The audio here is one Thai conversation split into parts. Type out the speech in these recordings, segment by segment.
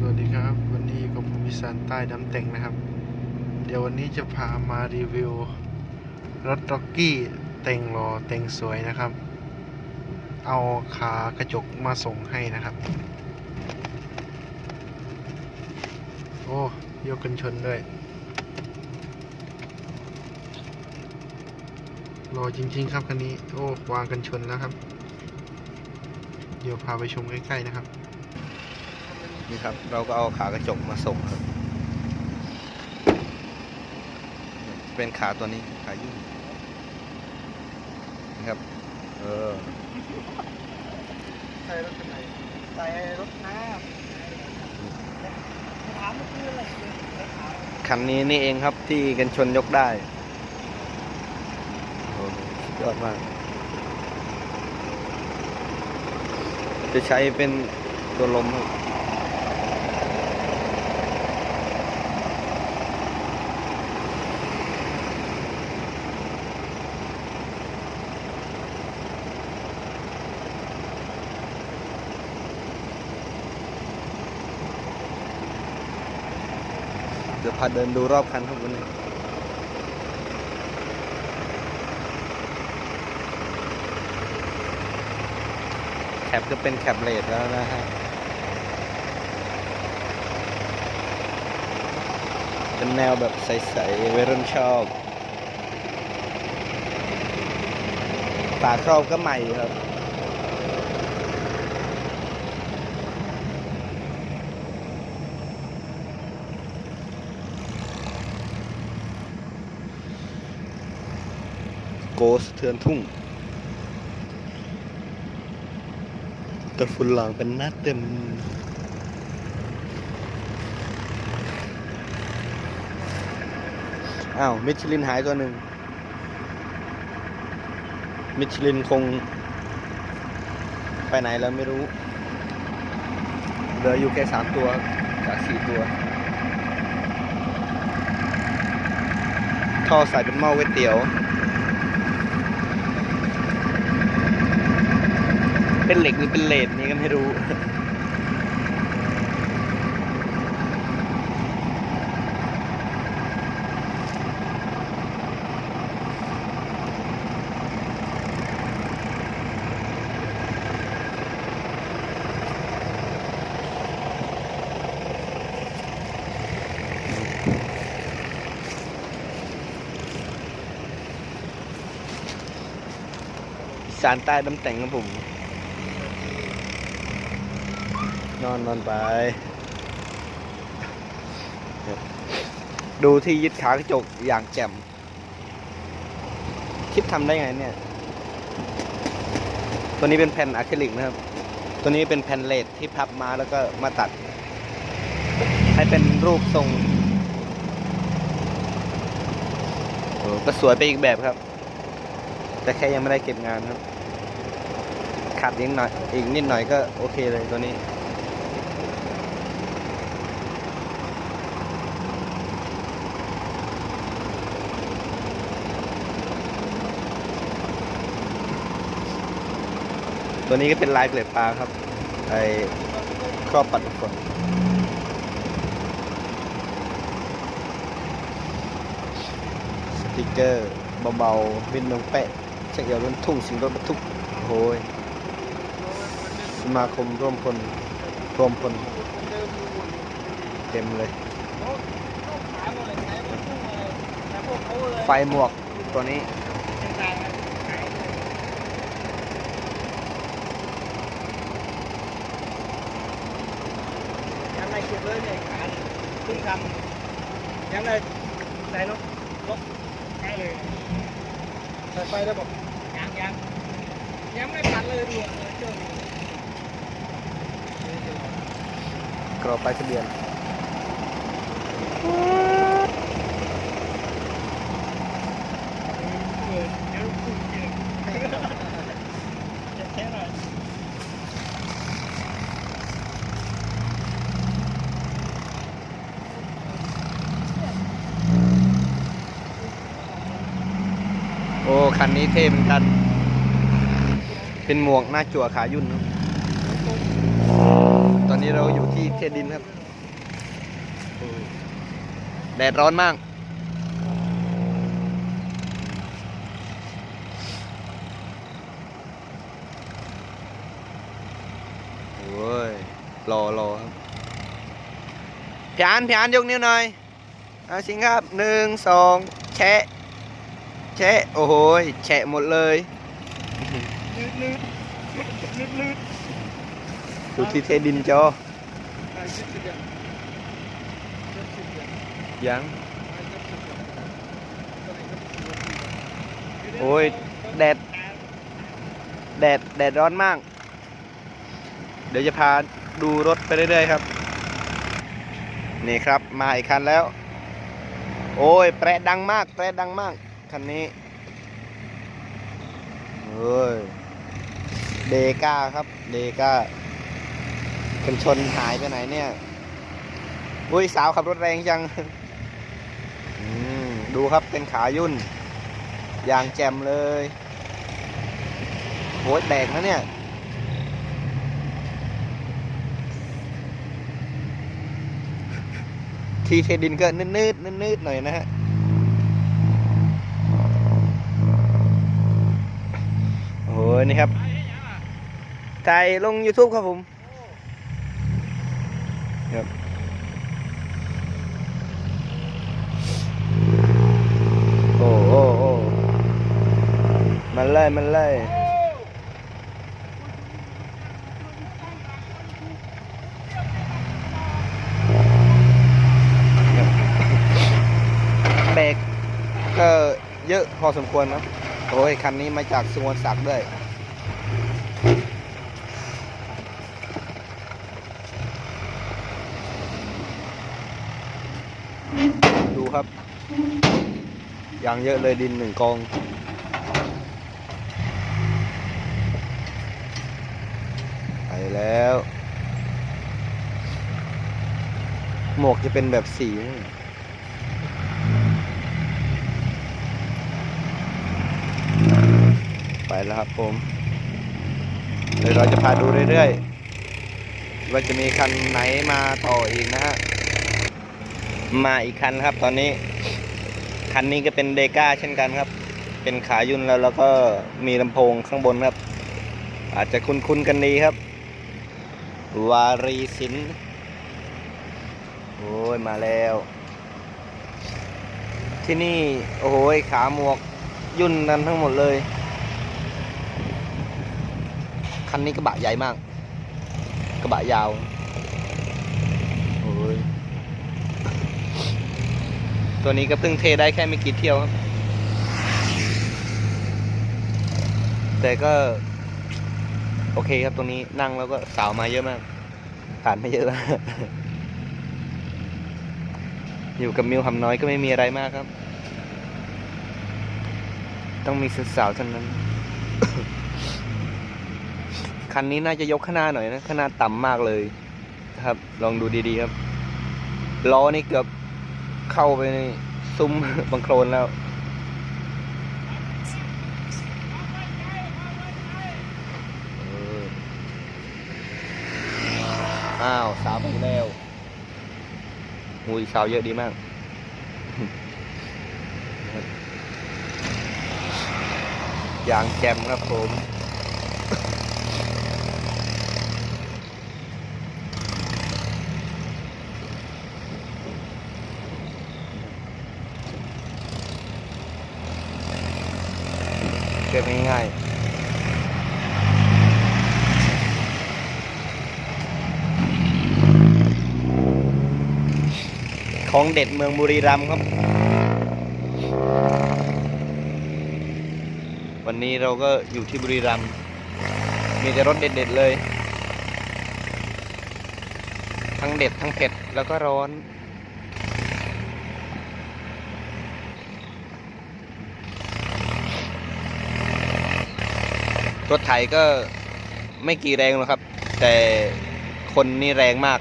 สวัสดีครับ วันนี้กับผมวิสานใต้ดำแต่งนะครับ เดี๋ยววันนี้จะพามารีวิวรถด็อกกี้แต่งรอแต่งสวยนะครับ เอาขากระจกมาส่งให้นะครับ โอ้ยกกันชนด้วยรอจริง ๆ ครับคันนี้ โอ้วางกันชนแล้วครับ เดี๋ยวพาไปชมใกล้ๆนะครับ นี่ครับ เราก็เอาขากระจกมาส่งครับ เป็นขาตัวนี้ขายุ่งนะครับ เออใส่รถคันไหนใส่รถน้ำถามเมื่อคืนเลยถามคันนี้นี่เองครับที่กันชนยกได้ยอดมาก จะใช้เป็นตัวลมครับ พาเดินดูรอบคันครับวันนี้แคปก็เป็นแคปเลดแล้วนะฮะเป็นแนวแบบใสๆวัยรุ่นชอบฝาครอบก็ใหม่ครับ โกสเทือนทุ่งแต่ฝุ่นหลังเป็นหน้าเต็มอ้าวมิชลินหายตัวหนึ่ง มิชลินคง ไปไหนแล้วไม่รู้ เหลืออยู่แค่สามตัวจากสี่ตัว ท่อใส่เป็นหม้อก๋วยเตี๋ยว เป็นเหล็กหรือเป็นเลดนี่ก็ไม่รู้สารใต้น้ำแต่งครับผม นอนนอนไป ดูที่ยึดขากระจกอย่างแจ่ม คิดทำได้ไงเนี่ย ตัวนี้เป็นแผ่นอะคริลิกนะครับ ตัวนี้เป็นแผ่นเลดที่พับมาแล้วก็มาตัด ให้เป็นรูปทรงโอ้ก็สวยไปอีกแบบครับ แต่แค่ยังไม่ได้เก็บงานครับขาดอีกหน่อย อีกนิดหน่อยก็โอเคเลยตัวนี้ ตัวนี้ก็เป็นลายเกล็ดปลาครับ ไอครอบปัดฝนสติกเกอร์เบาๆวินเมืองแปะเช็คเอวรถทุ่งสิงรถบรรทุกโอ้ยสมาคมร่วมพลรวมพลเต็มเลย ไฟหมวกตัวนี้ เป็นกลางนะขายเลยยังไงเก็บเลยเนี่ยขา ขึ้นคำยังไงไหนเนาะลบใช่เลยใส่ไฟได้บอกยังยังยังไม่ปัดเลยดูเลยเจ้านี่กรอบไปทะเบียน เออเดี๋ยวพูดเยอะจะแค่หน่อย โอ้ คันนี้เท่เหมือนกัน เป็นหมวกหน้าจั่วขายุ่นเนอะตอนนี้เราอยู่ที่เทดินครับ แดดร้อนมาก โอ้ย รอรอครับพี่อันพี่อันยกนิ้วหน่อย เอาสิงครับหนึ่งสองแชะ แชะโอ้โหแฉะหมดเลยลืดลืดลืดลืดดูที่เทดินจอไอ้ชิดสิบอย่างชิดสิบอย่างยังไอ้ชิดสิบอย่างตัวไหนก็สิบอย่างโอ้ยแดด แดด แดดร้อนมาก เดี๋ยวจะพาดูรถไปเรื่อยๆครับ นี่ครับ มาอีกคันแล้ว โอ้ย แปรดังมาก แปรดังมาก คันนี้เฮ้ยเดก้าครับ เดก้าคนชนหายไปไหนเนี่ย อุ้ยสาวขับรถแรงจังอืมดูครับเป็นขายุ่น ยางแจมเลยโอ้ยแดกนะเนี่ยทีเทดินก็นืดนืดนืดนืดๆหน่อยนะฮะ โอ้ ยนี่ครับถ่ายลง YouTube ครับผมครับโอ้โอ้โอ้มันเลยมันเลยเบรกก็เยอะพอสมควรนะโอ้ย คันนี้มาจากสงวนศักดิ์ด้วย ดูครับ ยางเยอะเลยดินหนึ่งกอง ไปแล้ว หมวกจะเป็นแบบสีไปแล้วครับผมเดี๋ยวเราจะพาดูเรื่อยๆ ว่าจะมีคันไหนมาต่ออีกนะฮะ มาอีกคันครับตอนนี้ คันนี้ก็เป็นเดก้าเช่นกันครับ เป็นขายุ่นแล้วแล้วก็มีลำโพงข้างบนครับ อาจจะคุ้นๆกันดีครับ วารีสิน โอ้ยมาแล้ว ที่นี่โอ้โหยขาหมวกยุ่นกันทั้งหมดเลย คันนี้กระบะใหญ่มาก กระบะยาว โอ้ย ตัวนี้ก็เพิ่งเทได้แค่ไม่กี่เที่ยวครับ แต่ก็ โอเคครับตรงนี้นั่งแล้วก็สาวมาเยอะมาก ผ่านไม่เยอะอยู่กับมิวหำน้อยก็ไม่มีอะไรมากครับ ต้องมีสาวๆเท่านั้น คันนี้น่าจะยกขางหนาหน่อยนะขางหนาต่ำมากเลย ครับ ลองดูดีๆครับล้อนี่เกือบ เข้าไปในซุ้มบังโคลนแล้ว อ้าวสาวไปแล้วหูยสาวเยอะดีมากอย่างแจมครับผม เก็บง่ายๆ ของเด็ดเมืองบุรีรัมย์ครับ วันนี้เราก็อยู่ที่บุรีรัมย์มีแต่รสเด็ดๆเลย ทั้งเด็ดทั้งเผ็ดแล้วก็ร้อน รถไถก็ไม่กี่แรงหรอกครับ แต่คนนี่แรงมาก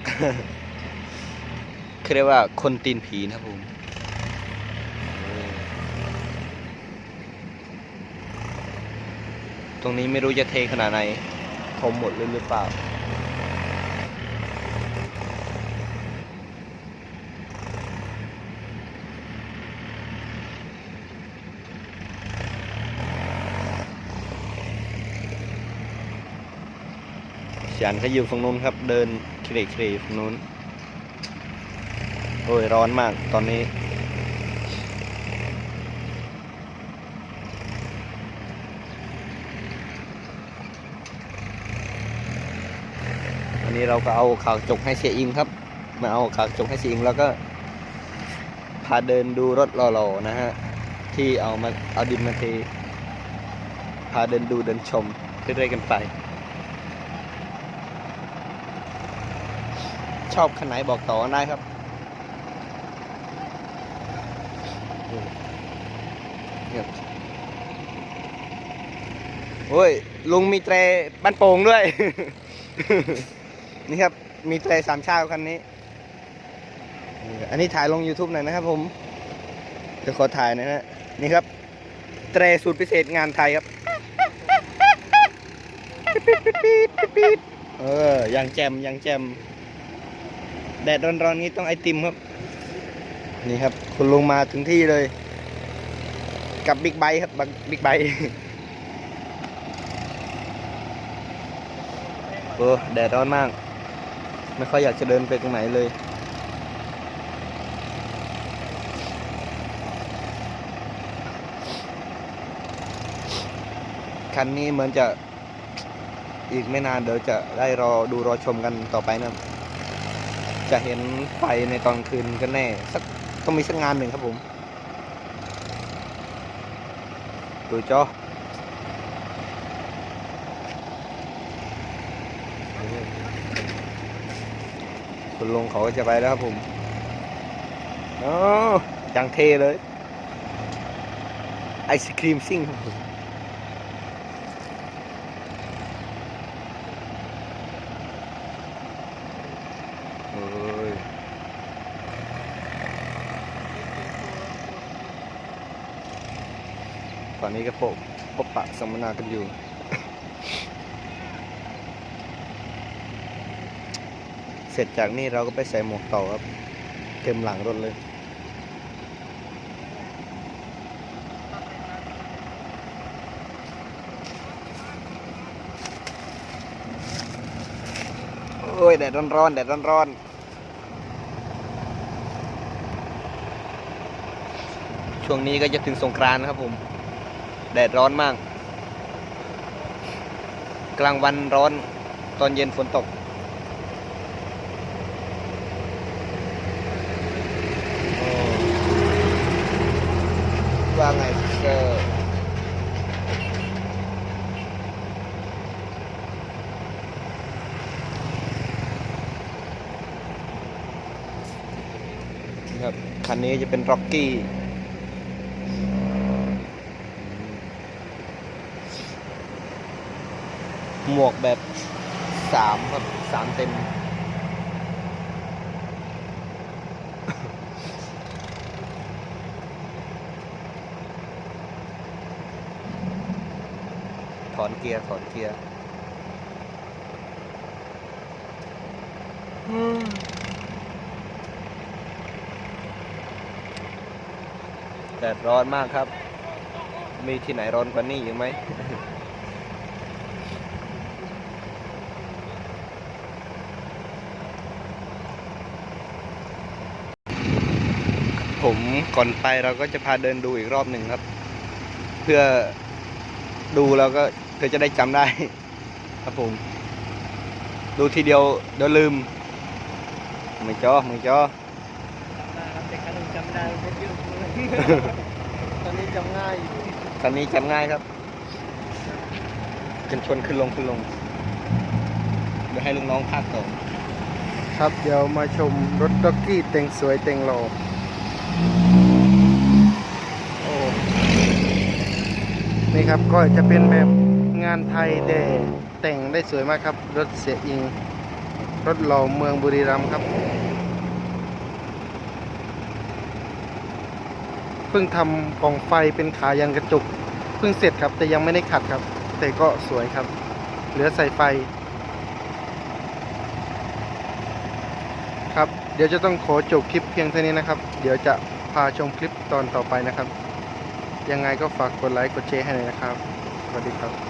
คือเรียกว่าคนตีนผีนะครับผมตรงนี้ไม่รู้จะเทขนาดไหนทมหมดเลยหรือเปล่า สียนเขาอยู่ฝั่งนู้นครับ เดินเครเครฝั่งนู้น โอ้ย ร้อนมากตอนนี้วันนี้เราก็เอาข่าวจกให้เสียอิงครับ มาเอาข่าวจกให้เสียอิงแล้วก็ พาเดินดูรถหล่อๆนะฮะ ที่เอามาเอาดินมาเทพาเดินดูเดินชมเรื่อยๆกันไป ชอบคันไหนบอกต่อกันได้ครับ โอ้ย ลุงมีเตรบ้านโป่งด้วย นี่ครับ มีเตรสามชาติคันนี้ อันนี้ถ่ายลง YouTube หน่อยนะครับผมจะขอถ่ายนะฮะ นี่ครับ เตรสูตรพิเศษงานไทยครับเออยังแจมยังแจม แดดร้อนๆนี้ต้องไอติมครับ นี่ครับ คุณลุงมาถึงที่เลย กับบิ๊กไบค์ครับบิ๊กไบค์เออแดดร้อนมาก ไม่ค่อยอยากจะเดินไปตรงไหนเลยคันนี้เหมือนจะอีกไม่นานเดี๋ยวจะได้รอดูรอชมกันต่อไปนะครับ จะเห็นไฟในตอนคืนกันแน่ สักต้องมีสักงานหนึ่งครับผม ดูจอคุณลุงเขาก็จะไปแล้วครับผมอ๋อยังเทเลย ไอศครีมซิ่งครับผม อนนี้ก็พบพบปะสัมมนากันอยู่ เสร็จจากนี้เราก็ไปใส่หมวกต่อครับ เต็มหลังรถเลยโอ้ยแดดร้อนๆแดดร้อนๆช่วงนี้ก็จะถึงสงกรานต์นะครับผม แดดร้อนมาก กลางวันร้อนตอนเย็นฝนตก ว่าไงเกอร์ครับคันนี้จะเป็นร็อกกี้ หมวกแบบสามครับสามเต็ม ถอนเกียร์ ถอนเกียร์อืมแดดร้อนมากครับ มีที่ไหนร้อนกว่านี้อีกไหม ผมก่อนไปเราก็จะพาเดินดูอีกรอบหนึ่งครับ เพื่อดูแล้วก็เพื่อจะได้จำได้ ครับผม ดูทีเดียวเดี๋ยวลืมไม่จอไม่จอจำได้ครับแต่คันนึงจำได้รถเยอะเลยตอนนี้จำง่ายอยู่คันนี้จำง่ายครับกันชวนขึ้นลงขึ้นลงเดี๋ยวให้ลุงน้องพากต่อครับเดี๋ยวมาชมรถด็อกกี้แต่งสวยแต่งหล่อโอ้ นี่ครับก็จะเป็นแบบงานไทยแต่แต่งได้สวยมากครับ รถเสียอิง รถหล่อเมืองบุรีรัมย์ครับเพิ่งทำกล่องไฟเป็นขายันกระจุกเพิ่งเสร็จครับ แต่ยังไม่ได้ขัดครับ แต่ก็สวยครับ เหลือใส่ไฟ ครับ เดี๋ยวจะต้องขอจบคลิปเพียงเท่านี้นะครับ เดี๋ยวจะพาชมคลิปตอนต่อไปนะครับ ยังไงก็ฝากกดไลค์กดแชร์ให้หน่อยนะครับ สวัสดีครับ